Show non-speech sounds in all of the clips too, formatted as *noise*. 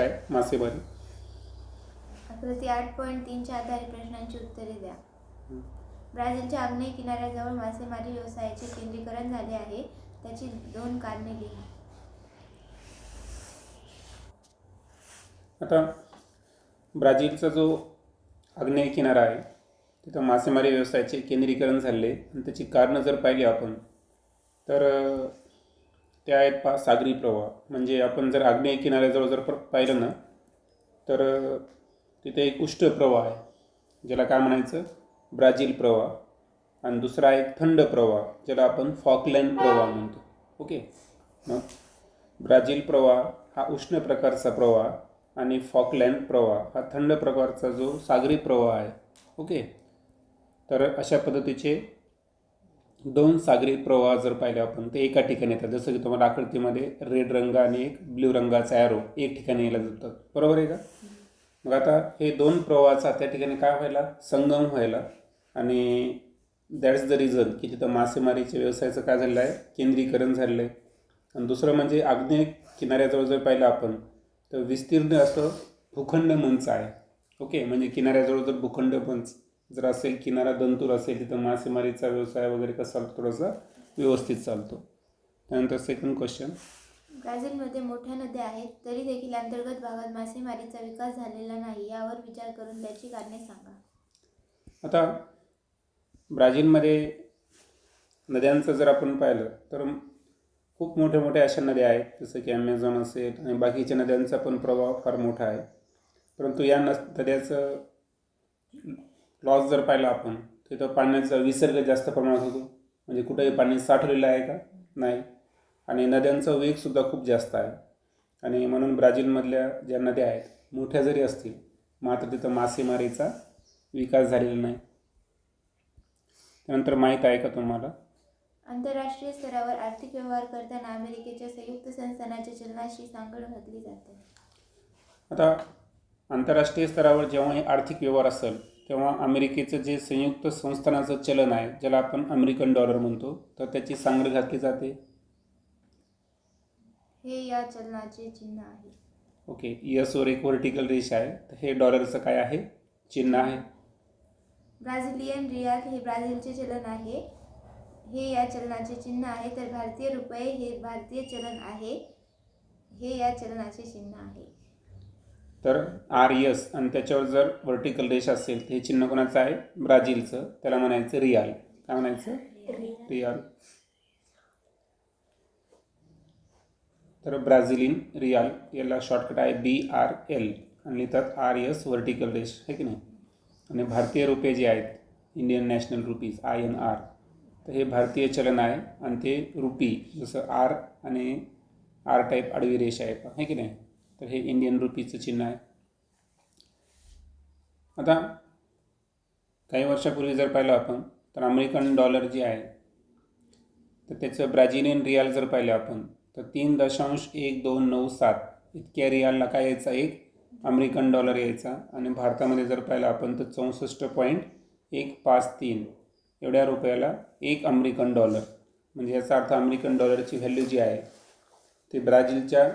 काय मासेमारी? आकृती आठ पॉईंट तीनच्या आधारे प्रश्नांची उत्तरे द्या. ब्राझीलच्या आग्नेय किनाऱ्याजवळ मासेमारी व्यवसायाचे केंद्रीकरण झाले आहे. त्याची दोन कारणे लिहा. आता ब्राझीलचा जो आग्नेय किनारा आहे तिथं मासेमारी व्यवसायाचे केंद्रीकरण झाले. आणि त्याची कारणं जर पाहिली आपण तर त्या आहेत पा सागरी प्रवाह. म्हणजे आपण जर आग्नेय किनाऱ्याजवळ जर पाहिलं ना तर तिथे एक उष्ण प्रवाह आहे. ज्याला काय म्हणायचं? ब्राझील प्रवाह. आणि दुसरा एक थंड प्रवाह ज्याला आपण फॉकलँड प्रवाह म्हणतो. ओके? मग ब्राझील प्रवाह हा उष्ण प्रकारचा प्रवाह आणि फॉकलँड प्रवाह हा थंड प्रकारचा जो सागरी प्रवाह आहे. ओके? तर अशा पद्धतीचे दोन सागरी प्रवाह जर पाहिले आपण ते एका ठिकाणी येतात. जसं की तुम्हाला आकृतीमध्ये रेड रंग आणि एक ब्ल्यू रंगाचा ॲरो एक ठिकाणी यायला जातात बरोबर आहे का? मग आता हे दोन प्रवाहाचा त्या ठिकाणी काय व्हायला? संगम व्हायला. आणि दॅट्स द रिझन की तिथं मासेमारीच्या व्यवसायाचं काय झालेलं आहे? केंद्रीकरण झालेलं आहे. आणि दुसरं म्हणजे आग्नेय किनाऱ्याजवळ जर पाहिलं आपण तर विस्तीर्ण असं भूखंड मंच आहे. ओके? म्हणजे किनाऱ्याजवळ जर भूखंड मंच जर असेल किनारा दंतूर असेल तिथं मासेमारीचा व्यवसाय वगैरे कसा थोडासा व्यवस्थित चालतो. त्यानंतर सेकंड क्वेश्चन ब्राझीलमध्ये मोठ्या नद्या आहेत तरी देखील अंतर्गत भागात मासेमारीचा विकास झालेला नाही यावर विचार करून त्याची कारणे सांगा. आता ब्राझीलमध्ये नद्यांचं जर आपण पाहिलं तर खूप मोठ्या मोठ्या अशा नद्या आहेत जसं की ॲमेझॉन असेल आणि बाकीच्या नद्यांचा पण प्रभाव फार मोठा आहे. परंतु या नद्याचं लॉस जर पाहिला आपण तिथं पाण्याचा विसर्ग जास्त प्रमाणात होतो. म्हणजे कुठेही पाणी साठवलेलं आहे का? नाही. आणि नद्यांचा वेगसुद्धा खूप जास्त आहे. आणि म्हणून ब्राझीलमधल्या ज्या नद्या आहेत मोठ्या जरी असतील मात्र तिथं मासेमारीचा विकास झालेला नाही. त्यानंतर माहीत आहे का तुम्हाला? आंतरराष्ट्रीय स्तरावर आर्थिक व्यवहार करताना अमेरिकेच्या संयुक्त संस्थानाच्या चलनाशी सांगड घातली जाते. आता आंतरराष्ट्रीय स्तरावर जेव्हा हे आर्थिक व्यवहार असेल तेव्हा अमेरिकेचं जे संयुक्त संस्थानाचं चलन आहे ज्याला आपण अमेरिकन डॉलर म्हणतो तर त्याची सांगड घातली जाते? हे या चलनाचे चिन्ह आहे. ओके यसवर एक व्हर्टिकल रेष आहे. तर हे डॉलरचं काय आहे? चिन्ह आहे. ब्राझिलियन रियाल हे ब्राझीलचे चलन आहे. हे या चलनाचे चिन्ह आहे तर भारतीय रुपये हे भारतीय चलन आहे. हे या चलनाचे चिन्ह आहे. तर आर यस आणि त्याच्यावर जर व्हर्टिकल रेष असेल हे चिन्ह कोणाचं आहे? ब्राझीलचं. त्याला म्हणायचं रियाल. काय म्हणायचं? रियाल. तर ब्राझिलिन रियाल याला शॉर्टकट आहे बी आर एल आणि लिहितात आर एस व्हर्टिकल रेश आहे की नाही? आणि भारतीय रुपये जे आहेत Indian national rupees I N R तर हे भारतीय चलन आहे आणि ते रुपी जसं आर आणि आर टाईप आडवी रेष आहे आहे की नाही? तर हे इंडियन रुपीचं चिन्ह आहे. आता काही वर्षापूर्वी जर पाहिलं आपण तर अमेरिकन डॉलर जे आहे तर त्याचं ब्राझिलियन रियाल जर पाहिलं आपण तर तीन दशांश एक दोन नऊ सात इतक्या रियालला काय यायचा? एक अमेरिकन डॉलर यायचा. आणि भारतामध्ये जर पाहिलं आपण तर चौसष्ट पॉईंट एक पाच तीन एवढ्या रुपयाला एक अमेरिकन डॉलर. म्हणजे याचा अर्थ अमेरिकन डॉलरची व्हॅल्यू जी आहे ती ब्राझीलच्या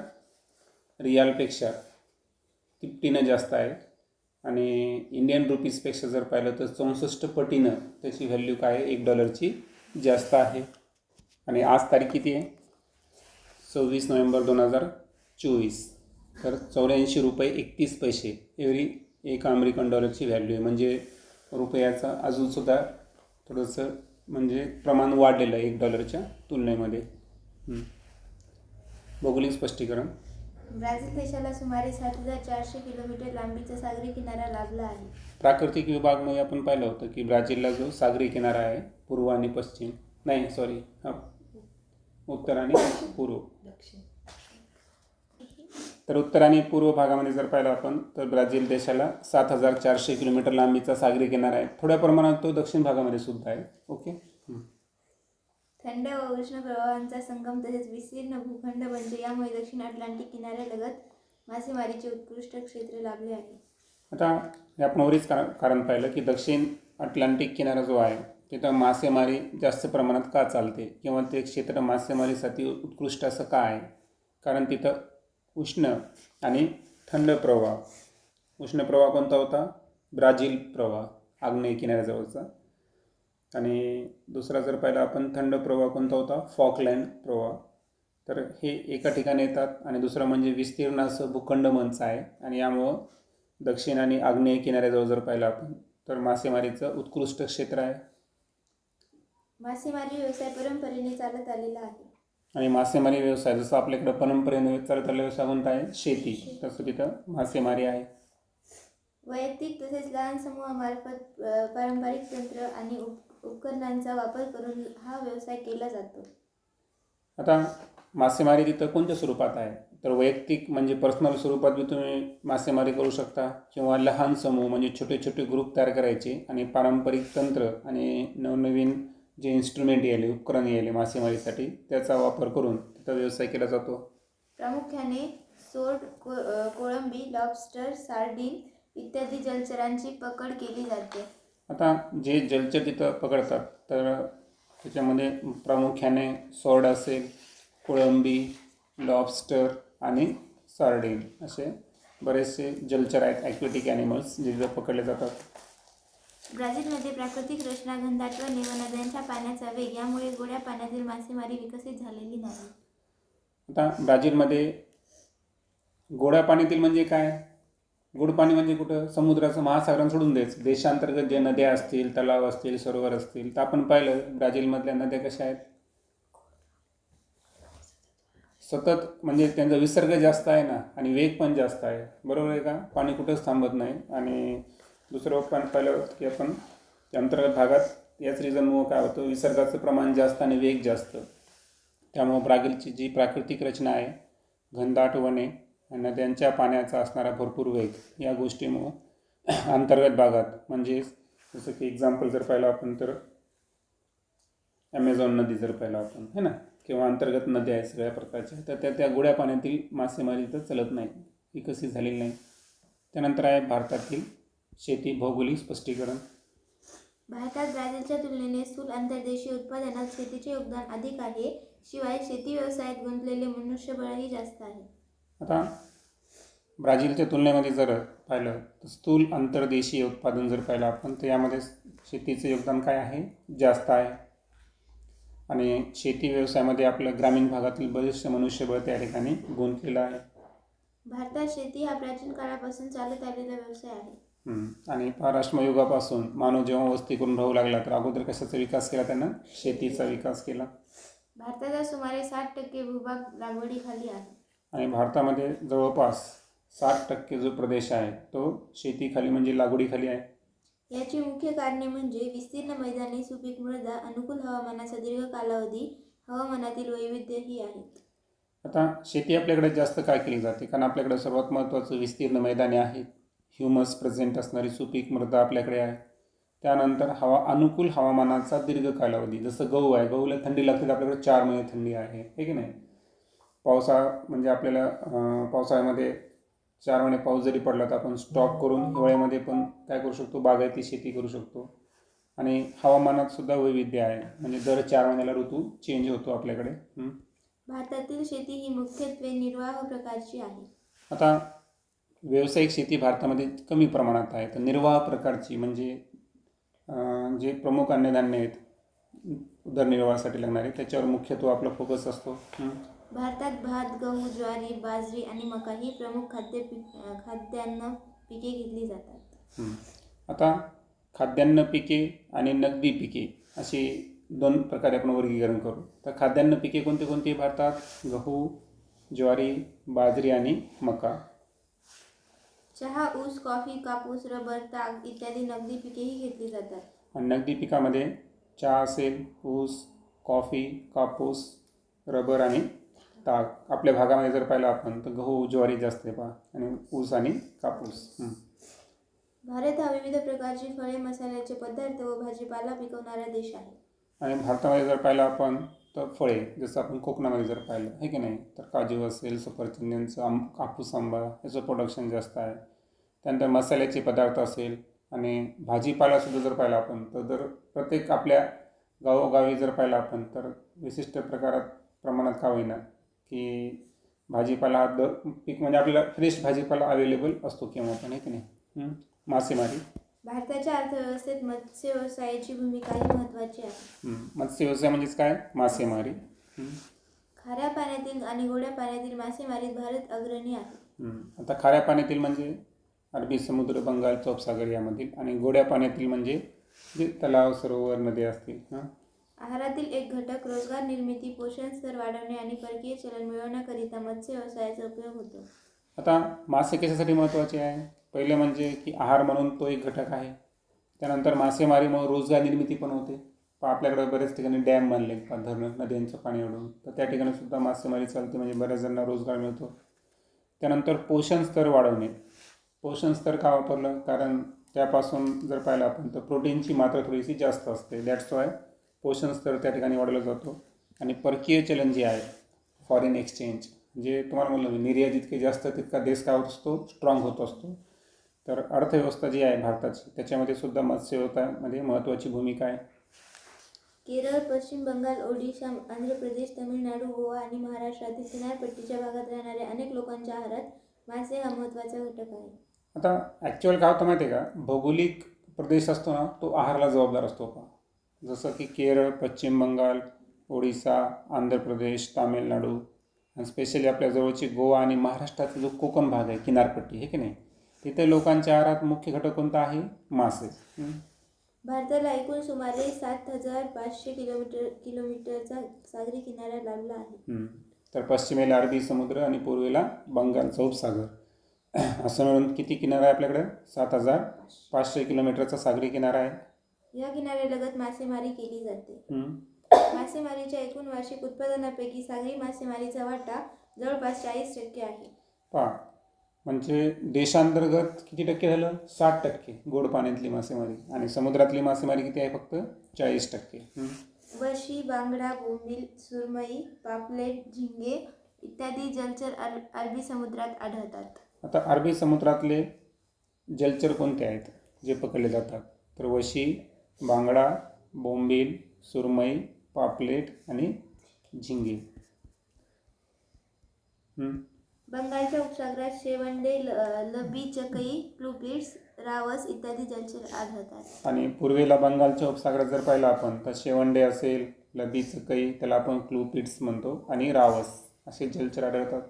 रियालपेक्षा तिपटीनं जास्त आहे. आणि इंडियन रुपीजपेक्षा जर पाहिलं तर चौसष्ट पटीनं त्याची व्हॅल्यू काय आहे? एक डॉलरची जास्त आहे. आणि आज तारीख किती आहे? सव्वीस नोव्हेंबर दोन हजार चोवीस. तर चौऱ्याऐंशी रुपये एकतीस पैसे एवढी एक अमेरिकन डॉलरची व्हॅल्यू आहे. म्हणजे रुपयाचं अजूनसुद्धा थोडंसं म्हणजे प्रमाण वाढलेलं आहे एक डॉलरच्या तुलनेमध्ये. हं. भौगोलिक स्पष्टीकरण. ब्राझील देशाला सुमारे सात हजार चारशे किलोमीटर लांबीचा सागरी किनारा लाभला आहे. प्राकृतिक विभागमध्ये आपण पाहिलं होतं की ब्राझीलला जो सागरी किनारा आहे पूर्व आणि पश्चिम नाही सॉरी हा उत्तर आणि पूर्व. तर उत्तर आणि पूर्व भागामध्ये जर पाहिलं आपण तर ब्राझील देशाला सात हजार चारशे किलोमीटर लांबीचा सागरी किनारा आहे. थोड्या प्रमाणात तो दक्षिण भागामध्ये सुद्धा आहे ओके. थंड व उष्ण प्रवाहांचा संगम तसेच विस्तीर्ण भूखंड बनते यामुळे दक्षिण अटलांटिक किनाऱ्यालगत मासेमारीचे उत्कृष्ट क्षेत्र लाभले आहे. आता हे आपण वरीच कारण कारण पाहिलं की दक्षिण अटलांटिक किनारा जो आहे तिथं मासेमारी जास्त प्रमाणात का चालते? किंवा ते क्षेत्र मासेमारीसाठी उत्कृष्ट असं का आहे? कारण तिथं उष्ण आणि थंड प्रवाह. उष्ण प्रवाह कोणता होता? ब्राझील प्रवाह आग्नेय किनाऱ्याजवळचा. आणि दुसरा जर पाहिला आपण थंड प्रवाह कोणता होता? फॉकलँड प्रवाह. तर हे एका ठिकाणी येतात आणि दुसरं म्हणजे विस्तीर्ण असं भूखंड मंच आहे. आणि यामुळं दक्षिण आणि आग्नेय किनाऱ्याजवळ जर पाहिलं आपण तर मासेमारीचं उत्कृष्ट क्षेत्र आहे. मासेमारी व्यवसाय परंपरेने चालत आलेला आहे. आणि मासेमारी व्यवसाय जसं आपल्याकडं परंपरेने चालत आलेला व्यवसाय कोणता आहे? शेती. तसं तिथं मासेमारी आहे. वैयक्तिक तसेच लहान समूहामार्फत पारंपरिक तंत्र आणि उप उपकरणांचा वापर करून हा व्यवसाय केला जातो. आता मासेमारी तिथं कोणत्या स्वरूपात आहे? तर वैयक्तिक म्हणजे पर्सनल स्वरूपात बी तुम्ही मासेमारी करू शकता किंवा लहान समूह म्हणजे छोटे छोटे ग्रुप तयार करायचे आणि पारंपरिक तंत्र आणि नवनवीन जे इन्स्ट्रुमेंट यायले उपकरण यायले मासेमारीसाठी त्याचा वापर करून तिथं व्यवसाय केला जातो. प्रामुख्याने सोड को कोळंबी लॉबस्टर सार्डिन इत्यादी जलचरांची पकड केली जाते. आता जे जलचर तिथं पकडतात तर त्याच्यामध्ये प्रामुख्याने सॉर्ड असेल कोळंबी लॉबस्टर आणि सार्डिन असे बरेचसे जलचर आहेत ॲक्वेटिक ॲनिमल्स जे तिथं पकडले जातात. ब्राझीलमध्ये प्राकृतिक रचना घनदाट वने व नद्यांच्या पाण्याचा वेग यामुळे गोड्या पाण्यातील मासेमारी विकसित झालेली नाही. आता ब्राझीलमध्ये गोड्या पाण्यातील म्हणजे काय? गोड पाणी म्हणजे कुठं? समुद्राचं महासागरानं सोडून द्यायचं देशांतर्गत जे नद्या असतील तलाव असतील सरोवर असतील तर आपण पाहिलं ब्राझीलमधल्या नद्या कशा आहेत? सतत म्हणजे त्यांचा विसर्ग जास्त आहे ना आणि वेग पण जास्त आहे. बरोबर आहे का? पाणी कुठंच थांबत नाही. आणि दुसरं पण पाहिलं की आपण त्या अंतर्गत भागात याच रिझनमुळं काय होतं? विसर्गाचं प्रमाण जास्त आणि वेग जास्त. त्यामुळं ब्राझीलची जी प्राकृतिक रचना आहे घनदाट वने नद्यांच्या पाण्याचा असणारा भरपूर वेग या गोष्टीमुळं अंतर्गत भागात म्हणजेच जसं की एक्झाम्पल जर पाहिलं आपण तर ॲमेझॉन नदी जर पाहिलं आपण है ना? किंवा अंतर्गत नद्या आहेत सगळ्या प्रकारच्या तर त्या त्या गोड्या पाण्यातील मासेमारी तर चलत नाही विकसित झालेली नाही. त्यानंतर आहे भारतातील शेती भौगोलिक स्पष्टीकरण. भारतात ब्राझीलच्या तुलनेने स्थूल अंतर्देशीय उत्पादनात शेतीचे योगदान अधिक आहे शिवाय शेती व्यवसायात गुंतलेले मनुष्यबळही जास्त आहे. आता ब्राझीलच्या तुलनेमध्ये जर पाहिलं तर स्थूल अंतर्देशीय उत्पादन जर पाहिलं आपण तर यामध्ये शेतीचं योगदान काय आहे? जास्त आहे. आणि शेती व्यवसायामध्ये आपलं ग्रामीण भागातील बरेचसे मनुष्यबळ त्या ठिकाणी गुंतलेलं आहे. भारतात शेती हा प्राचीन काळापासून चालत आलेला व्यवसाय आहे. आणि महाराष्ट्र युगापासून मानव जेव्हा वस्ती करून राहू लागला तर अगोदर कशाचा विकास केला त्यानं? शेतीचा विकास केला. भारताचा सुमारे साठ टक्के भूभाग लागवडीखाली आहे. आणि भारतामध्ये जवळपास साठ टक्के जो प्रदेश आहे तो शेतीखाली म्हणजे लागवडीखाली आहे. याची मुख्य कारणे म्हणजे विस्तीर्ण मैदानी सुपीक मृदा अनुकूल हवामानाचा दीर्घ कालावधी हवामानातील वैविध्य ही आहेत. आता शेती आपल्याकडे जास्त काय केली जाते? कारण आपल्याकडे सर्वात महत्त्वाचं विस्तीर्ण मैदाने आहेत ह्युमस प्रेझेंट असणारी सुपीक मृदा आपल्याकडे आहे. त्यानंतर हवा अनुकूल हवामानाचा दीर्घ कालावधी जसं गहू आहे गहूला थंडी लागते तर आपल्याकडे चार महिने थंडी आहे. हे की नाही? पावसाळा म्हणजे आपल्याला पावसाळ्यामध्ये चार महिने पाऊस जरी पडला तर आपण स्टॉक करून हिवाळ्यामध्ये पण काय करू शकतो? बागायती शेती करू शकतो. आणि हवामानात सुद्धा वैविध्य आहे. म्हणजे दर चार महिन्याला ऋतू चेंज होतो आपल्याकडे. भारतातील शेती ही मुख्यत्वे निर्वाह प्रकारची आहे. आता व्यावसायिक शेती भारतामध्ये कमी प्रमाणात आहे. तर निर्वाह प्रकारची म्हणजे जे प्रमुख अन्नधान्य आहेत उदरनिर्वाहासाठी लागणारे त्याच्यावर मुख्यत्वे आपला फोकस असतो. भारतात भात गहू ज्वारी बाजरी आणि मका ही प्रमुख खाद्य पीक खाद्यान्न पिके घेतली जातात. हं. आता खाद्यान्न पिके आणि नगदी पिके अशी दोन प्रकारे आपण वर्गीकरण करू. तर खाद्यान्न पिके कोणती कोणती आहे भारतात? गहू ज्वारी बाजरी आणि मका. चहा ऊस कॉफी कापूस रबर ताग इत्यादी नगदी पिकेही घेतली जातात. आणि नगदी पिकामध्ये चहा असेल ऊस कॉफी कापूस रबर आणि ताग आपल्या भागामध्ये जर पाहिलं आपण तर गहू ज्वारी जास्त आहे पहा आणि ऊस आणि कापूस. हं. भारत हा विविध प्रकारची फळे मसाल्याचे पदार्थ व भाजीपाला पिकवणारा देश आहे. आणि भारतामध्ये जर पाहिलं आपण तर फळे जसं आपण कोकणामध्ये जर पाहिलं आहे की नाही? तर काजू असेल सफरचंदींचं आंब कापूस आंबा याचं प्रोडक्शन जास्त आहे. त्यानंतर मसाल्याचे पदार्थ असेल आणि भाजीपालासुद्धा जर पाहिलं आपण तर जर प्रत्येक आपल्या गावोगावी जर पाहिलं आपण तर विशिष्ट प्रकारात प्रमाणात का होईना की भाजीपाला हा दर पीक म्हणजे आपल्याला फ्रेश भाजीपाला अवेलेबल असतो केव्हा पण आहे की नाही हं? मासेमारी भारताच्या अर्थव्यवस्थेत मत्स्य व्यवसायाची भूमिकाही महत्त्वाची आहे हं. मत्स्य व्यवसाय म्हणजेच काय मासेमारी हं. खाऱ्या पाण्यातील आणि गोड्या पाण्यातील मासेमारीत भारत अग्रणी आहे हं. आता खाऱ्या पाण्यातील म्हणजे अरबी समुद्र बंगाल चोपसागर यामधील आणि गोड्या पाण्यातील म्हणजे जे तलाव सरोवर नदी असतील हां आहारातील एक घटक रोजगार निर्मिती पोषण स्तर वाढवणे आणि परकीय चलन मिळवण्याकरिता मत्स्य व्यवसायाचा उपयोग होतो. आता मासे कशासाठी महत्त्वाचे आहे? पहिले म्हणजे की आहार म्हणून तो एक घटक आहे. त्यानंतर मासेमारीमुळे रोजगार निर्मिती पण होते. आपल्याकडे बऱ्याच ठिकाणी डॅम बांधले धरणं नद्यांचं पाणी ओढून. तर त्या ठिकाणी सुद्धा मासेमारी चालते म्हणजे बऱ्याच जणांना रोजगार मिळतो. त्यानंतर पोषण स्तर वाढवणे. पोषण स्तर का वापरलं? कारण त्यापासून जर पाहिलं आपण तर प्रोटीनची मात्रा थोडीशी जास्त असते. दॅट्स वाय पोषण स्तर त्या ठिकाणी वाढवला जातो. आणि परकीय चलन जे आहे फॉरेन एक्सचेंज जे तुम्हाला म्हणलं निर्यात जितके जास्त तितका देश काय होत असतो स्ट्रॉंग होत असतो. तर अर्थव्यवस्था जी आहे भारताची त्याच्यामध्ये सुद्धा मत्स्यव्यवसायामध्ये महत्त्वाची भूमिका आहे. केरळ पश्चिम बंगाल ओडिशा आंध्र प्रदेश तमिळनाडू गोवा आणि महाराष्ट्रातील किनारपट्टीच्या भागात राहणाऱ्या अनेक लोकांच्या आहारात मासे हा महत्त्वाचा घटक आहे. आता ॲक्च्युअल काय होतं माहिती आहे का? भौगोलिक प्रदेश असतो ना तो आहाराला जबाबदार असतो. का जसं की केरळ पश्चिम बंगाल ओडिसा आंध्र प्रदेश तामिळनाडू आणि स्पेशली आपल्या जवळची गोवा आणि महाराष्ट्राचा जो कोकण भाग आहे किनारपट्टी हे की नाही? तिथे लोकांच्या आहारात मुख्य घटक कोणता आहे? मासे? भारताला एकूण सुमारे सात हजार पाचशे किलोमीटर किलोमीटरचा सागरी किनारा लाभला आहे. तर पश्चिमेला अरबी समुद्र आणि पूर्वेला बंगालचा उपसागर *clears throat* असं मिळून किती किनारा आहे आपल्याकडे? सात हजार पाचशे किलोमीटरचा सागरी किनारा आहे. या किनाऱ्यालगत मासेमारी केली जाते. मासेमारीच्या एकूण वार्षिक उत्पादनापैकी सागरी मासेमारीचा वाटा जवळपास चाळीस टक्के आहे. पहा म्हणजे देशांतर्गत किती टक्के झालं? साठ टक्के गोड पाण्यातली मासेमारी आणि समुद्रातली मासेमारी किती आहे फक्त? चाळीस टक्के. वशी बांगडा बोंबील सुरमई पापलेट झिंगे इत्यादी जलचर अर अरबी समुद्रात आढळतात. आता अरबी समुद्रातले जलचर कोणते आहेत? जे पकडले जातात. तर वशी बांगडा बोंबील सुरमई पापलेट आणि झिंगे. हं. बंगालच्या उपसागरात शेवंडे ल लबी चकई प्लुपिड्स रावस इत्यादी जलचर आढळतात. आणि पूर्वेला बंगालच्या उपसागरात जर पाहिलं आपण तर शेवंडे असेल लबी चकई त्याला आपण क्लूपिड्स म्हणतो आणि रावस असे जलचर आढळतात.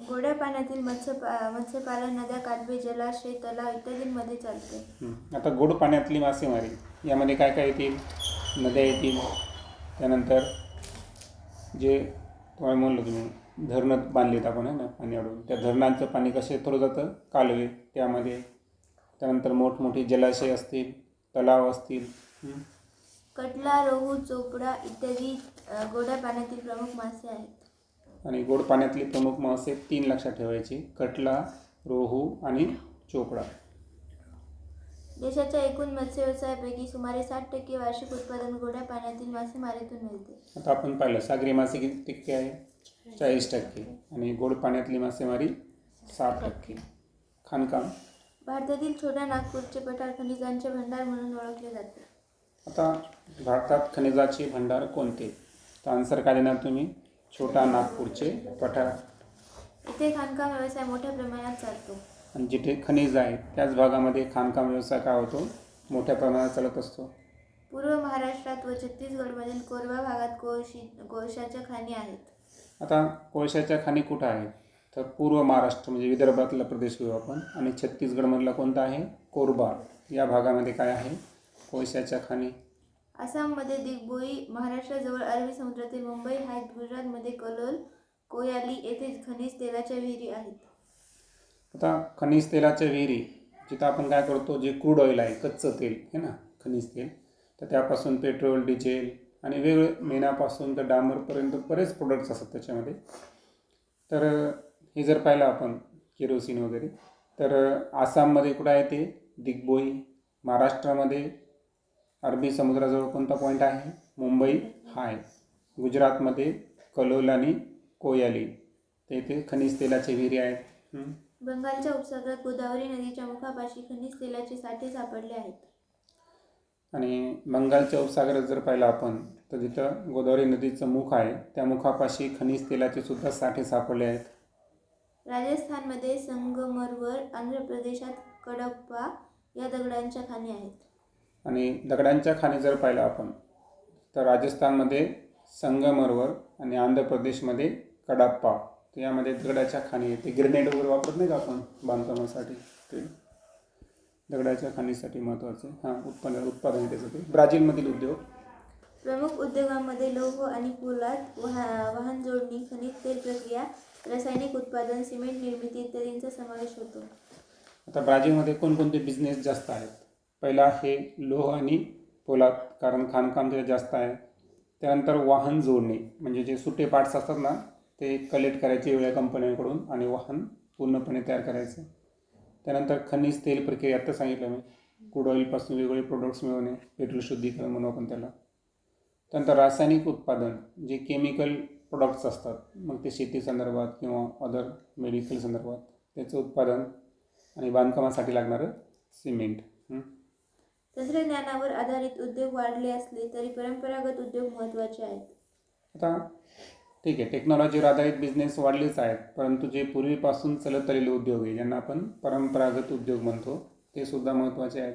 गोड्या पाण्यातील मत्स्यपा मत्स्यपालन नद्या कालवे जलाशय तलाव इत्यादींमध्ये चालते. हं. आता गोड पाण्यातली मासेमारी. यामध्ये काय काय येतील? नद्या येतील. त्यानंतर जे तुम्हाला म्हणलं तुम्ही धरणं बांधलीत आपण आहे ना पाणी अडवून. त्या धरणांचं पाणी कसे थोडं जातं? कालवे त्यामध्ये. त्यानंतर मोठमोठी जलाशय असतील तलाव असतील. कटला रोहू चोपडा इत्यादी गोड्या पाण्यातील प्रमुख मासे आहेत. आणि गोड पाण्यातली प्रमुख मासे तीन लक्षात ठेवायची. कटला रोहू आणि चोपडा. देशाच्या एकूण मत्स्य व्यवसायापैकी सुमारे साठ टक्के वार्षिक उत्पादन गोड्या पाण्यातील मासेमारीतून मिळते. आता आपण पाहिलं सागरी मासे किती टक्के आहे? चाळीस टक्के. आणि गोड पाण्यातली मासेमारी साठ टक्के. खाणकाम भारतातील छोट्या नागपूरचे पठार खनिजांचे भंडार म्हणून ओळखले जाते. आता भारतात खनिजाचे भंडार कोणते? तर आन्सर काय देणार तुम्ही? छोटा नागपूरचे पठार. इथे खाणकाम व्यवसाय मोठ्या प्रमाणात चालतो. आणि जिथे खनिज आहे त्याच भागामध्ये खाणकाम व्यवसाय काय होतो? मोठ्या प्रमाणात चालत असतो. पूर्व महाराष्ट्रात व छत्तीसगडमधील कोरबा भागात कोळशी कोळशाच्या खाणी आहेत. आता कोळशाच्या खाणी कुठं आहेत तर पूर्व महाराष्ट्र म्हणजे विदर्भातला प्रदेश घेऊ आपण. आणि छत्तीसगडमधला कोणता आहे? कोरबा. या भागामध्ये काय आहे? कोळशाच्या खाणी. आसाममध्ये दिग्बोई महाराष्ट्राजवळ अरबी समुद्रातील मुंबई हायत गुजरातमध्ये कलोल कोयाली येथे खनिज तेलाच्या विहिरी आहेत. आता खनिज तेलाच्या विहिरी जिथं आपण काय करतो जे क्रूड ऑइल आहे कच्चं तेल हे ना खनिज तेल तर त्यापासून पेट्रोल डिझेल आणि वेगळे मेणापासून तर डांबरपर्यंत बरेच प्रोडक्ट्स असतात त्याच्यामध्ये. तर हे जर पाहिलं आपण केरोसिन वगैरे तर आसाममध्ये कुठं आहे ते? दिग्बोई महाराष्ट्रामध्ये अरबी समुद्राजवळ कोणता पॉईंट आहे? मुंबई हा आहे. गुजरातमध्ये कलोल आणि कोयाली ते इथे खनिज तेलाचे विहिरी आहेत. बंगालच्या उपसागरात गोदावरी नदीच्या मुखापाशी खनिज तेलाचे साठे सापडले आहेत. आणि बंगालच्या उपसागरात जर पाहिलं आपण तर तिथं गोदावरी नदीचं मुख आहे त्या मुखापाशी खनिज तेलाचे सुद्धा साठे सापडले आहेत. राजस्थानमध्ये संगमरवर आंध्र प्रदेशात कडप्पा या दगडांच्या खाणी आहेत. आणि दगडांच्या खाणी जर पाहिलं आपण तर राजस्थानमध्ये संगमरवर आणि आंध्र प्रदेशमध्ये कडाप्पा. तर यामध्ये दगडाच्या खाणी आहेत. ते ग्रेनेड वगैरे वापरत नाही का आपण बांधकामासाठी? ते दगडाच्या खाणीसाठी महत्त्वाचे. हां उत्पन्न उत्पादन त्याचं ते ब्राझीलमधील उद्योग. प्रमुख उद्योगांमध्ये लोह आणि पोलाद वाह वाहन जोडणी खनिज तेल प्रक्रिया रासायनिक उत्पादन सिमेंट निर्मिती इत्यादींचा समावेश होतो. आता ब्राझीलमध्ये कोणकोणते बिझनेस जास्त आहेत? पहिला आहे लोह आणि पोलाद कारण खाणकाम तिथे जास्त आहे. त्यानंतर वाहन जोडणे म्हणजे जे सुटे पार्ट्स असतात ना ते कलेक्ट करायचे वेगळ्या कंपन्यांकडून आणि वाहन पूर्णपणे तयार करायचं. त्यानंतर खनिज तेल प्रक्रिया आत्ता सांगितलं मी. क्रूड ऑइलपासून वेगवेगळे प्रोडक्ट्स मिळवणे पेट्रोल शुद्धीकरण म्हणू आपण त्याला. त्यानंतर रासायनिक उत्पादन जे केमिकल प्रोडक्ट्स असतात मग ते शेती संदर्भात किंवा अदर मेडिकल संदर्भात त्याचं उत्पादन आणि बांधकामासाठी लागणारं सिमेंट. तंत्रज्ञानावर आधारित उद्योग वाढले असले तरी परंपरागत उद्योग महत्त्वाचे आहेत. आता ठीक आहे टेक्नॉलॉजीवर आधारित बिझनेस वाढलेच आहेत परंतु जे पूर्वीपासून चालत आलेले उद्योग आहे ज्यांना आपण परंपरागत उद्योग म्हणतो ते सुद्धा महत्त्वाचे आहेत.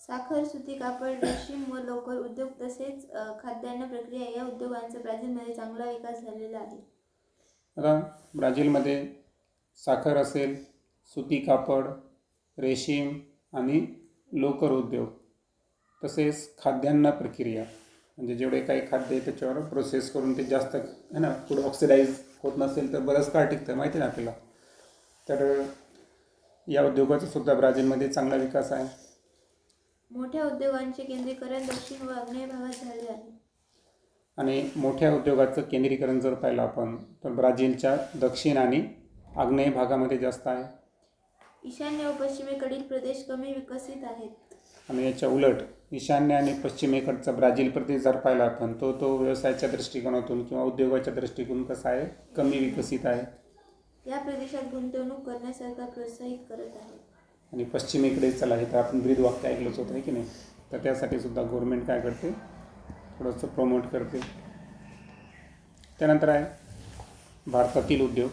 साखर सुती कापड रेशीम व लोकर उद्योग तसेच खाद्यान्न प्रक्रिया या उद्योगांचा ब्राझीलमध्ये चांगला विकास झालेला आहे. आता ब्राझीलमध्ये साखर असेल सुती कापड रेशीम आणि लोकर उद्योग तसेच खाद्यान्न प्रक्रिया. म्हणजे जेवढे काही खाद्य आहे त्याच्यावर प्रोसेस करून ते जास्त आहे ना पुढे ऑक्सिडाईज होत नसेल तर बरंच काळ टिकतं माहिती ना आपल्याला? तर या उद्योगाचा सुद्धा ब्राझीलमध्ये चांगला विकास आहे. मोठ्या उद्योगांचे केंद्रीकरण दक्षिण व आग्नेय भागात झाले आहे. आणि मोठ्या उद्योगाचं केंद्रीकरण जर पाहिलं आपण तर ब्राझीलच्या दक्षिण आणि आग्नेय भागामध्ये जास्त आहे. ईशान्य व पश्चिमेकडील प्रदेश कमी विकसित आहेत. आणि याच्या उलट ईशान्य आणि पश्चिमेकडचा ब्राझील प्रदेश जर पाहिला आपण तो तो व्यवसायाच्या दृष्टिकोनातून किंवा उद्योगाच्या दृष्टिकोन कसा आहे? कमी विकसित आहे. या प्रदेशात गुंतवणूक करण्यास सरकार प्रोत्साहित करत आहे. आणि पश्चिमेकडे चला हे तर आपण ब्रीद वाक्य ऐकलंच होतं की नाही? तर त्यासाठी सुद्धा गव्हर्मेंट काय करते? थोडंसं प्रमोट करते. त्यानंतर आहे भारतातील उद्योग.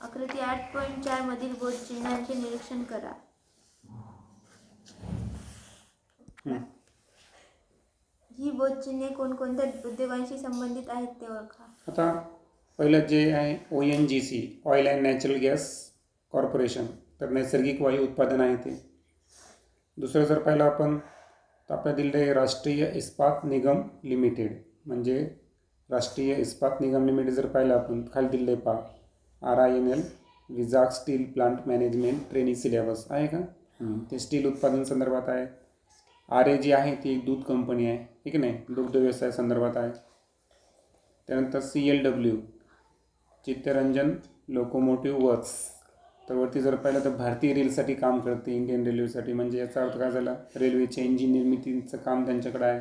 आकृती आठ पॉईंट चार मधील बोध चिन्हांचे निरीक्षण करा. हं. बोध चिन्हे कोणकोणत्या उद्योगांशी संबंधित आहेत ते ओळखा. आता पहिलं जे आहे O N G C oil and natural gas corporation तर नैसर्गिक वायू उत्पादन आहे ते. दुसरं जर पाहिलं आपण तर आपल्या दिलेलं आहे राष्ट्रीय इस्पात निगम लिमिटेड म्हणजे राष्ट्रीय इस्पात निगम लिमिटेड जर पाहिलं आपण खाली दिलेलं आहे पहा. R I N L Vizag steel plant management training syllabus आहे का? ते स्टील उत्पादन संदर्भात आहे. आर ए जी आहे ती एक दूध कंपनी आहे ठीक आहे नाही? दुग्ध व्यवसाय संदर्भात आहे. त्यानंतर C L W Chittaranjan locomotive works. तर वरती जर पाहिलं तर भारतीय रेलसाठी काम करते इंडियन रेल्वेसाठी. म्हणजे याचा अर्थ काय झाला? रेल्वेचे इंजिन निर्मितीचं काम त्यांच्याकडे आहे.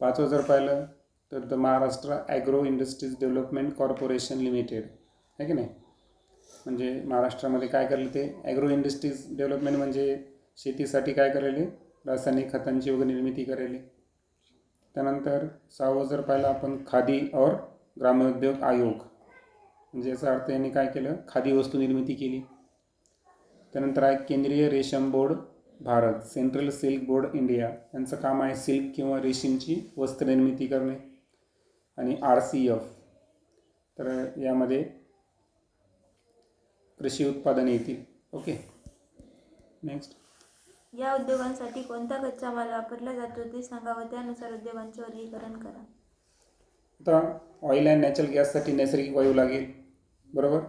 पाचवं जर पाहिलं तर the Maharashtra agro industries development corporation limited आहे की नाही? म्हणजे महाराष्ट्रामध्ये काय करले ते? ॲग्रो इंडस्ट्रीज डेव्हलपमेंट म्हणजे शेतीसाठी काय करेले? रासायनिक खतांची वगैरे निर्मिती करेली. त्यानंतर सहावं जर पाहिलं आपण खादी और ग्रामोद्योग आयोग. म्हणजे याचा अर्थ यांनी काय केलं? खादी वस्तू निर्मिती केली. त्यानंतर आहे केंद्रीय रेशम board Bharat central silk board India. यांचं काम आहे सिल्क किंवा रेशीमची वस्त्र निर्मिती करणे आणि आर सी एफ. तर यामध्ये कृषी उत्पादने येतील. ओके. नेक्स्ट या उद्योगांसाठी कोणता कच्चा माल वापरला जातो ते सांगा व त्यानुसार उद्योगांचे वर्गीकरण करा. आता ऑइल अँड नॅचरल गॅससाठी नैसर्गिक वायू लागेल बरोबर?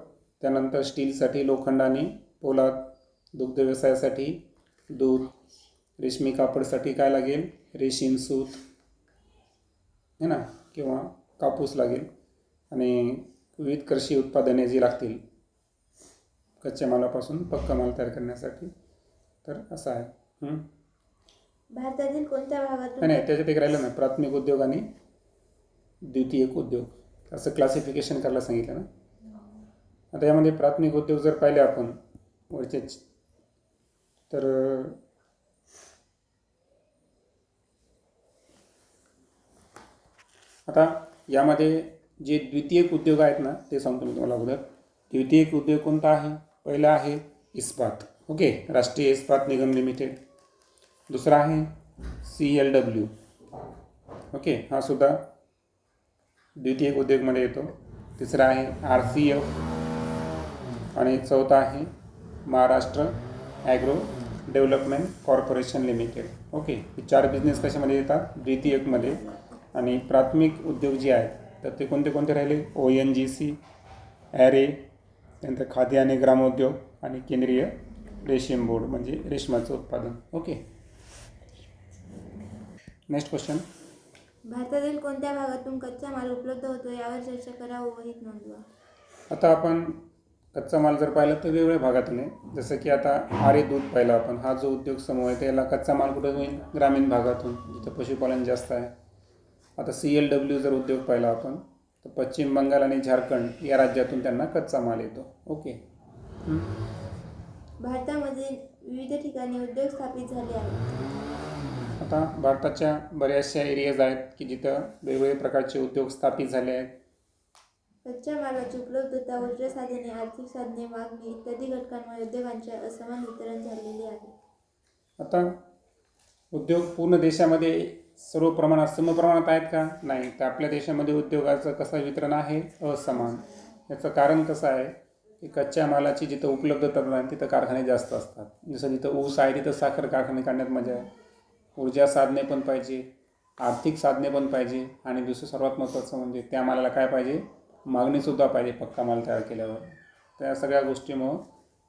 त्यानंतर स्टीलसाठी लोखंड आणि पोलाद दुग्ध व्यवसायासाठी दूध रेशमी कापडसाठी काय लागेल? रेशीम सूत है ना? किंवा कापूस लागेल. आणि विविध कृषी उत्पादने जी लागतील कच्च्या मालापासून पक्का माल तयार करण्यासाठी. तर असं आहे? भारतातील कोणत्या नाही भागातून नाही त्याच्यात एक राहिलं ना प्राथमिक उद्योग आणि द्वितीयक उद्योग. असं क्लासिफिकेशन करायला सांगितलं ना. आता यामध्ये प्राथमिक उद्योग जर पाहिले आपण वरचे तर आता यामध्ये जे द्वितीयक उद्योग आहेत ना ते सांगतो मी तुम्हाला अगोदर. द्वितीयक उद्योग कोणता आहे? पहिला आहे इस्पात. ओके राष्ट्रीय इस्पात निगम लिमिटेड. दुसरा आहे सी एल डब्ल्यू. ओके हा सुद्धा द्वितीयक उद्योगमध्ये येतो. तिसरा आहे आर सी एफ. आणि चौथा आहे Maharashtra agro development corporation limited. Okay हे चार बिझनेस कशामध्ये येतात? द्वितीयकमध्ये. आणि प्राथमिक उद्योग जे आहेत तर ते कोणते कोणते राहिले? ओ एन जी सी ॲरे त्यानंतर खादी आणि ग्रामोद्योग आणि केंद्रीय रेशीम बोर्ड म्हणजे रेशमाचं उत्पादन. ओके. नेक्स्ट क्वेश्चन भारतातील कोणत्या भागातून कच्चा माल उपलब्ध होतो यावर चर्चा करा वहीत नोंदवा. आता आपण कच्चा माल जर पाहिला तर वेगवेगळ्या भागातून आहे. जसं की आता आरे दूध पाहिला आपण. हा जो उद्योग समूह आहे त्याला कच्चा माल कुठं होईल? ग्रामीण भागातून. जिथं पशुपालन जास्त आहे. आता सी एल डब्ल्यू जर उद्योग पाहिला आपण तर पश्चिम बंगाल आणि झारखंड या राज्यातून त्यांना कच्चा माल येतो. ओके. भारतामध्ये विविध ठिकाणी उद्योग स्थापित झाले आहेत. आता भारताच्या बऱ्याचशा एरियाज आहेत की जिथं वेगवेगळे प्रकारचे उद्योग स्थापित झाले आहेत. कच्च्या मालाची उपलब्धता ऊर्जा साधने आर्थिक साधने मागणी इत्यादी घटकांमुळे उद्योगांचे असमान वितरण झालेले आहे. आता उद्योग पूर्ण देशामध्ये सर्व प्रमाणात समप्रमाणात आहेत का? नाही. तर आपल्या देशामध्ये उद्योगाचं कसं वितरण आहे? असमान. याचं कारण कसं आहे? की कच्च्या मालाची जिथं उपलब्धता नाही तिथं कारखाने जास्त असतात. जसं जिथं ऊस आहे तिथं साखर कारखाने काढण्यात मजा आहे. ऊर्जा साधने पण पाहिजे आर्थिक साधने पण पाहिजे आणि दुसरं सर्वात महत्त्वाचं म्हणजे त्या मालाला काय पाहिजे? मागणीसुद्धा पाहिजे पक्का माल तयार केल्यावर. त्या सगळ्या गोष्टीमुळं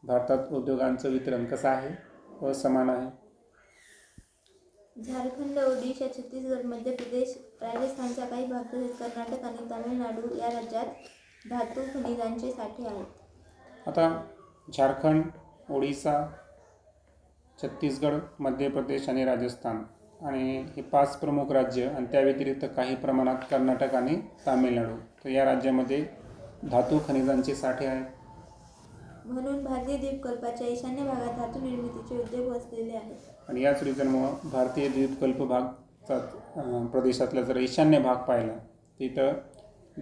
भारतात उद्योगांचं वितरण कसं आहे? व समान आहे. झारखंड ओडिशा छत्तीसगड मध्य प्रदेश राजस्थानचा काही भाग तसेच कर्नाटक आणि तामिळनाडू या राज्यात धातू खनिजांचे साठे आहेत. आता झारखंड ओडिसा छत्तीसगड मध्य प्रदेश आणि राजस्थान आणि हे पाच प्रमुख राज्य आणि त्या व्यतिरिक्त काही प्रमाणात कर्नाटक आणि तामिळनाडू. तर या राज्यामध्ये धातू खनिजांचे साठे आहेत म्हणून भारतीय द्वीपकल्पाच्या ईशान्य भागात धातू निर्मितीचे उद्योग वसलेले आहेत. आणि याच रिझनमुळं भारतीय द्वीपकल्प भागचा प्रदेशातला जर ईशान्य भाग पाहिला तिथं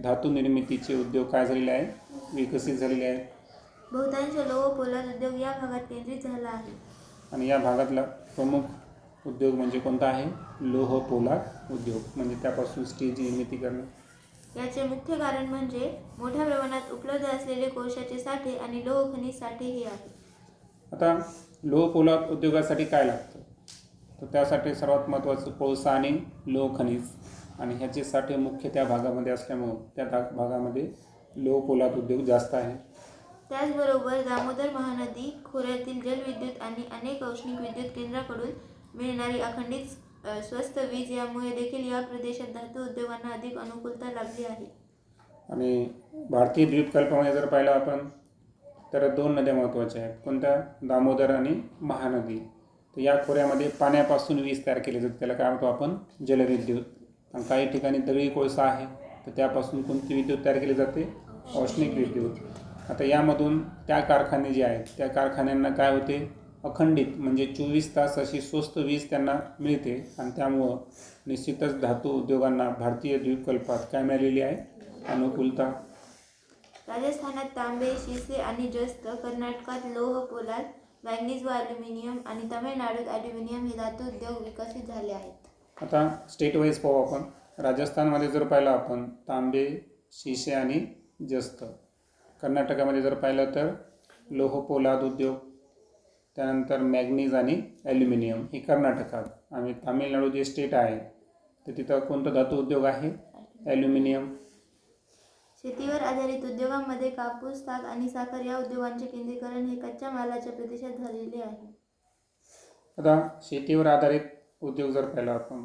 धातू निर्मितीचे उद्योग काय झालेले आहेत विकसित झालेले आहेत बहुतांश लोह पोलाद उद्योग या भागात केंद्रित झाला आहे. आणि या भागातला प्रमुख उद्योग म्हणजे कोणता आहे? लोह पोलाद उद्योग म्हणजे त्यापासून स्टीलची निर्मिती करणे. याचे मुख्य कारण म्हणजे मोठ्या प्रमाणात उपलब्ध असलेले कोळशाचे साठे आणि लोह खनिज साठे हे आहे. आता लोह पोलाद उद्योगासाठी काय लागतं? तर त्यासाठी सर्वात महत्त्वाचं कोळसा आणि लोह खनिज. आणि ह्याचे साठे मुख्य त्या भागामध्ये असल्यामुळं त्या भाग भागामध्ये लोह पोलाद उद्योग जास्त आहे. त्याचबरोबर दामोदर महानदी खोऱ्यातील जलविद्युत आणि अनेक औष्णिक विद्युत केंद्राकडून मिळणारी अखंडित स्वस्त वीज यामुळे देखील या प्रदेशात धातू उद्योगांना अधिक अनुकूलता लाभली आहे. आणि भारतीय द्वीपकल्पामध्ये जर पाहिलं आपण तर दोन नद्या महत्त्वाच्या आहेत. कोणत्या? दामोदर आणि महानदी. तर या खोऱ्यामध्ये पाण्यापासून वीज तयार केली जाते. त्याला काय म्हणतो आपण? जलविद्युत. आणि काही ठिकाणी दगडी कोळसा आहे तर त्यापासून कोणती विद्युत तयार केली जाते? औष्णिक विद्युत. आता यामधून त्या कारखाने जे आहेत त्या कारखान्यांना काय होते? अखंडित म्हणजे चोवीस तास अशी स्वस्त वीज त्यांना मिळते आणि त्यामुळं निश्चितच धातू उद्योगांना भारतीय द्वीपकल्पात काय मिळालेली आहे. अनुकूलता? राजस्थानात तांबे शिसे आणि जस्त कर्नाटकात लोह पोलाद मॅग्नीज व ॲल्युमिनियम आणि तामिळनाडूत ॲल्युमिनियम हे धातू उद्योग विकसित झाले आहेत. आता स्टेट वाईज पाहू आपण. राजस्थानमध्ये जर पाहिलं आपण तांबे शिसे आणि जस्त. कर्नाटकामध्ये जर पाहिलं तर लोह पोलाद उद्योग त्यानंतर मॅग्नीज आणि ॲल्युमिनियम हे कर्नाटकात. आणि तामिळनाडू जे स्टेट आहे तर तिथं कोणतं धातू उद्योग आहे? ॲल्युमिनियम. शेतीवर आधारित उद्योगांमध्ये कापूस ताग आणि साखर या उद्योगांचे केंद्रीकरण हे कच्च्या मालाच्या प्रदेशात झालेले आहे. आता शेतीवर आधारित उद्योग जर पाहिला आपण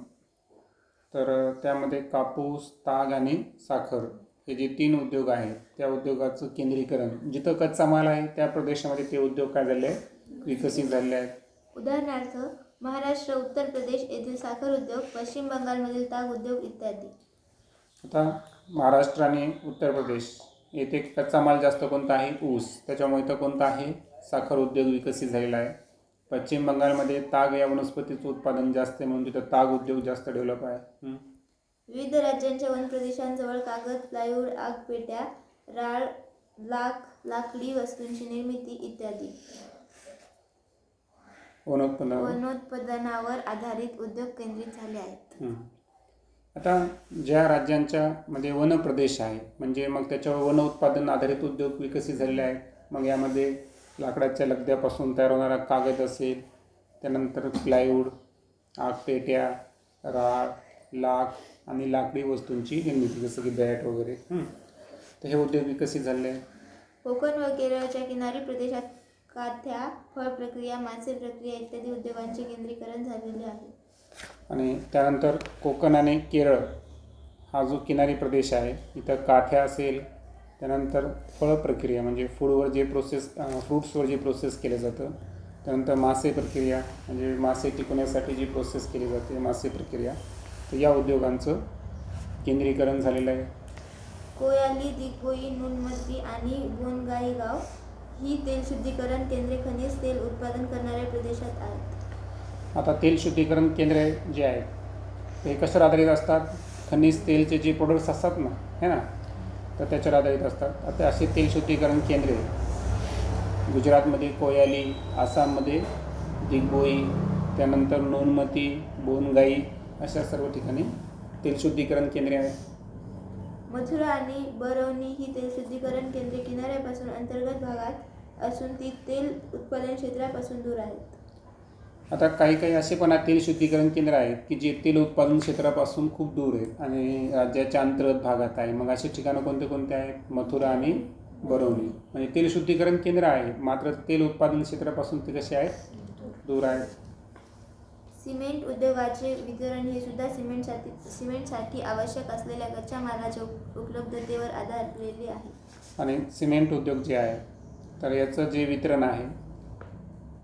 तर त्यामध्ये कापूस ताग आणि साखर हे जे तीन उद्योग आहेत त्या उद्योगाचं केंद्रीकरण जिथं कच्चा माल आहे त्या प्रदेशामध्ये ते उद्योग काय झाले आहेत? विकसित झालेले आहेत. उदाहरणार्थ महाराष्ट्र उत्तर प्रदेश येथील साखर उद्योग पश्चिम बंगालमधील ताग उद्योग इत्यादी. आता महाराष्ट्र आणि उत्तर प्रदेश येथे कच्चा माल जास्त कोणता आहे? ऊस. त्याच्यामुळे इथं कोणता आहे? साखर उद्योग विकसित झालेला आहे. पश्चिम बंगालमध्ये ताग या वनस्पतीचं उत्पादन जास्त आहे म्हणून तिथं ताग उद्योग जास्त डेव्हलप आहे. विविध राज्यांच्या वन प्रदेशांजवळ कागद प्लायवूड आगपेट्या राळ लाख लाकडी वस्तूंची निर्मिती इत्यादी. वनोत्पादनावर आधारित उद्योग केंद्रित झाले आहेत. हं. आता ज्या राज्यांच्या मध्ये वन प्रदेश आहे म्हणजे मग त्याच्यावर वन उत्पादन आधारित उद्योग विकसित झालेले आहेत. मग यामध्ये लाकडाच्या लगद्यापासून तयार होणारा कागद असेल त्यानंतर प्लायवूड आगपेट्या राळ लाख आणि लाकडी वस्तूंची निर्मिती जसं की बॅट वगैरे. हं. तर हे उद्योग विकसित आहेत कोकण व केरळच्या किनारी प्रदेशात काथ्या फळ प्रक्रिया मासे प्रक्रिया इत्यादी उद्योगांचे केंद्रीकरण झालेले आहे. आणि त्यानंतर कोकण आणि केरळ हा जो किनारी प्रदेश आहे इथं काथ्या असेल त्यानंतर फळ प्रक्रिया म्हणजे फूडवर जे प्रोसेस फ्रूट्सवर जे प्रोसेस केलं जातं त्यानंतर मासे प्रक्रिया म्हणजे मासे टिकवण्यासाठी जी प्रोसेस केली जाते मासे प्रक्रिया तर या उद्योगांचं केंद्रीकरण झालेलं आहे. कोयाली दिगबोई नुनमती आणि बोनगाईगाव ही तेल शुद्धीकरण केंद्रे खनिज तेल उत्पादन करणाऱ्या प्रदेशात आहेत. आता तेल शुद्धीकरण केंद्रे जे आहेत ते कशावर आधारित असतात. खनिज तेलचे जे प्रोडक्ट्स असतात ना है ना? तर त्याच्यावर आधारित असतात. आता असे तेल शुद्धीकरण केंद्रे गुजरातमध्ये कोयाली आसाममध्ये दिग्बोई त्यानंतर नोनमती बोनगाई अशा सर्व ठिकाणी तेल शुद्धीकरण केंद्रे आहेत. मथुरा आणि बरौनी ही तेल शुद्धीकरण केंद्रे किनाऱ्यापासून अंतर्गत भागात असून ती तेल उत्पादन क्षेत्रापासून दूर आहेत. आता काही काही असे पण तेल शुद्धीकरण केंद्र आहेत की जे तेल उत्पादन क्षेत्रापासून खूप दूर आहेत आणि राज्याच्या अंतर्गत भागात आहे. मग अशी ठिकाणं कोणते कोणते आहेत? मथुरा आणि बरौनी म्हणजे तेल शुद्धीकरण केंद्र आहे मात्र तेल उत्पादन क्षेत्रापासून ते कसे आहेत? दूर आहेत. सिमेंट उद्योगाचे वितरण हे सुद्धा सिमेंटसाठी सिमेंटसाठी आवश्यक असलेल्या कच्च्या मालाच्या उप- उपलब्धतेवर आधारलेले आहे. आणि सिमेंट उद्योग जे आहे तर याचं जे वितरण आहे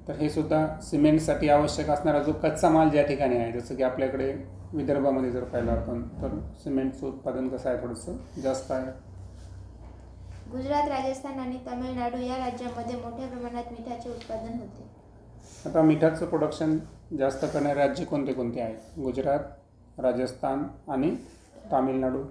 तर हे सुद्धा सिमेंटसाठी आवश्यक असणारा जो कच्चा माल ज्या ठिकाणी आहे जसं की आपल्याकडे विदर्भामध्ये जर पाहिलं आपण तर सिमेंटचं उत्पादन कसं आहे थोडंसं जास्त आहे. गुजरात राजस्थान आणि तामिळनाडू या राज्यांमध्ये मोठ्या प्रमाणात मिठाचे उत्पादन होते. आता मिठाचं प्रोडक्शन जास्त करणारे राज्य कोणते कोणते आहेत? गुजरात राजस्थान आणि तामिळनाडू.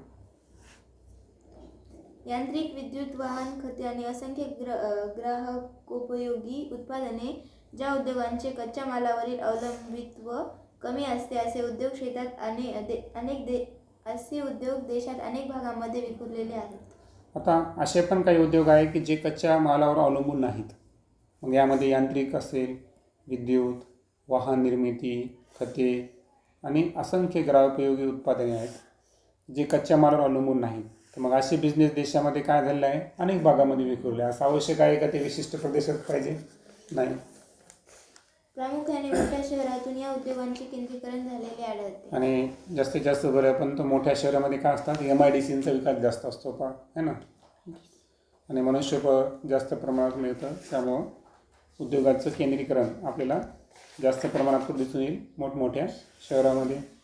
यांत्रिक विद्युत वाहन खते आणि असंख्य ग्र ग्राहकोपयोगी उत्पादने ज्या उद्योगांचे कच्च्या मालावरील अवलंबित्व कमी असते असे उद्योग क्षेत्रात आणि दे अनेक दे असे उद्योग देशात अनेक भागांमध्ये विखुरलेले आहेत. आता असे पण काही उद्योग आहे की जे कच्च्या मालावर अवलंबून नाहीत. मग यामध्ये यांत्रिक असेल विद्युत वाहन निर्मिती खते आणि असंख्य ग्राहकोपयोगी उत्पादने आहेत जे कच्च्या मालावर अवलंबून नाहीत. तर मग असे बिझनेस देशामध्ये काय झालेलं आहे? अनेक भागामध्ये विखुरले आहे. असं आवश्यक आहे का ते विशिष्ट प्रदेशात पाहिजे? नाही. प्रामुख्याने मोठ्या शहरातून या उद्योगांचे केंद्रीकरण झालेले आढळते. आणि जास्तीत जास्त बऱ्यापर्यंत मोठ्या शहरामध्ये काय असतात? एम आय डी सींचा विकास जास्त असतो का? है ना? आणि मनुष्यबळ जास्त प्रमाणात मिळतं त्यामुळं उद्योगाचं केंद्रीकरण आपल्याला जास्त प्रमाणात दिसून येईल? मोठमोठ्या शहरामध्ये.